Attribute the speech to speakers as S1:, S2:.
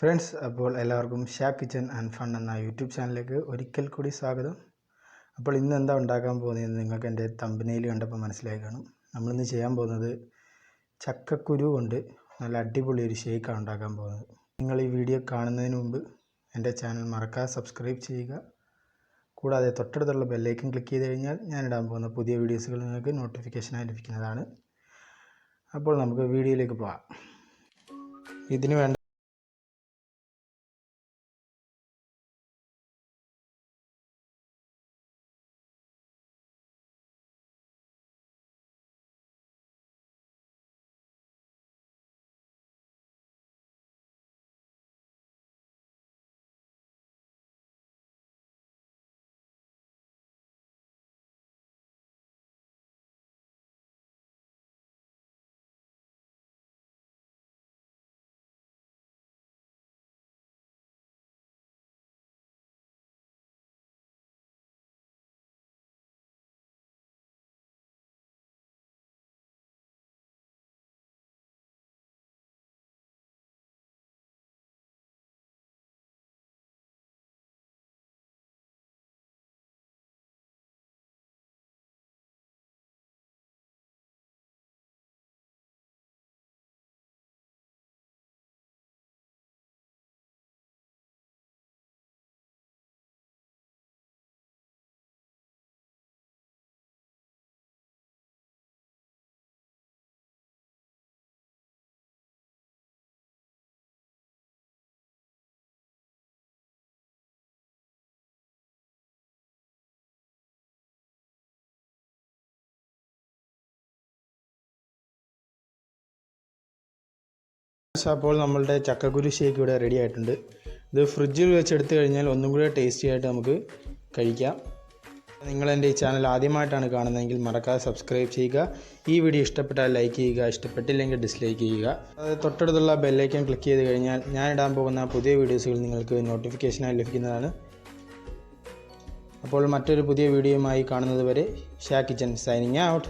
S1: Friends അപ്പോൾ എല്ലാവർക്കും Shah kitchen and fun എന്ന യൂട്യൂബ് ചാനലിലേക്ക് ഒരിക്കൽ കൂടി സ്വാഗതം. അപ്പോൾ ഇന്ന് എന്താ ഉണ്ടാക്കാൻ പോകുന്നതെന്ന് നിങ്ങൾക്ക് എന്റെ തമ്പനയിൽ കണ്ടപ്പോൾ മനസ്സിലായി കാണും. നമ്മളിന്ന് ചെയ്യാൻ പോകുന്നത് ചക്കക്കുരു കൊണ്ട് നല്ല അടിപൊളി ഒരു ഷേക്കാണ് ഉണ്ടാക്കാൻ പോകുന്നത്. നിങ്ങൾ ഈ വീഡിയോ കാണുന്നതിന് മുമ്പ് എന്റെ ചാനൽ മറക്കാതെ സബ്സ്ക്രൈബ് ചെയ്യുക. കൂടാതെ തൊട്ടടുത്തുള്ള ബെല്ലൈക്കൻ ക്ലിക്ക് ചെയ്ത് കഴിഞ്ഞാൽ ഞാൻ ഇടാൻ പോകുന്ന പുതിയ വീഡിയോസുകൾ നിങ്ങൾക്ക് നോട്ടിഫിക്കേഷനായി ലഭിക്കുന്നതാണ്. അപ്പോൾ നമുക്ക് വീഡിയോയിലേക്ക് പോകാം. ഇതിന് വേണ്ട അപ്പോൾ നമ്മളുടെ ചക്കക്കുരു ഷേക്ക് ഇവിടെ റെഡി ആയിട്ടുണ്ട്. ഇത് ഫ്രിഡ്ജിൽ വെച്ചെടുത്ത് കഴിഞ്ഞാൽ ഒന്നും കൂടെ ടേസ്റ്റി ആയിട്ട് നമുക്ക് കഴിക്കാം. നിങ്ങൾ എന്റെ ഈ ചാനൽ ആദ്യമായിട്ടാണ് കാണുന്നതെങ്കിൽ മറക്കാതെ സബ്സ്ക്രൈബ് ചെയ്യുക. ഈ വീഡിയോ ഇഷ്ടപ്പെട്ടാൽ ലൈക്ക് ചെയ്യുക ഇഷ്ടപ്പെട്ടില്ലെങ്കിൽ ഡിസ്ലൈക്ക് ചെയ്യുക. അത് തൊട്ടടുത്തുള്ള ബെല്ലൈക്കൻ ക്ലിക്ക് ചെയ്ത് കഴിഞ്ഞാൽ ഞാൻ ഇടാൻ പോകുന്ന പുതിയ വീഡിയോസുകൾ നിങ്ങൾക്ക് നോട്ടിഫിക്കേഷനായി ലഭിക്കുന്നതാണ്. അപ്പോൾ മറ്റൊരു പുതിയ വീഡിയോയുമായി കാണുന്നത് വരെ ഷാ കിച്ചൻ സൈനിങ് ഔട്ട്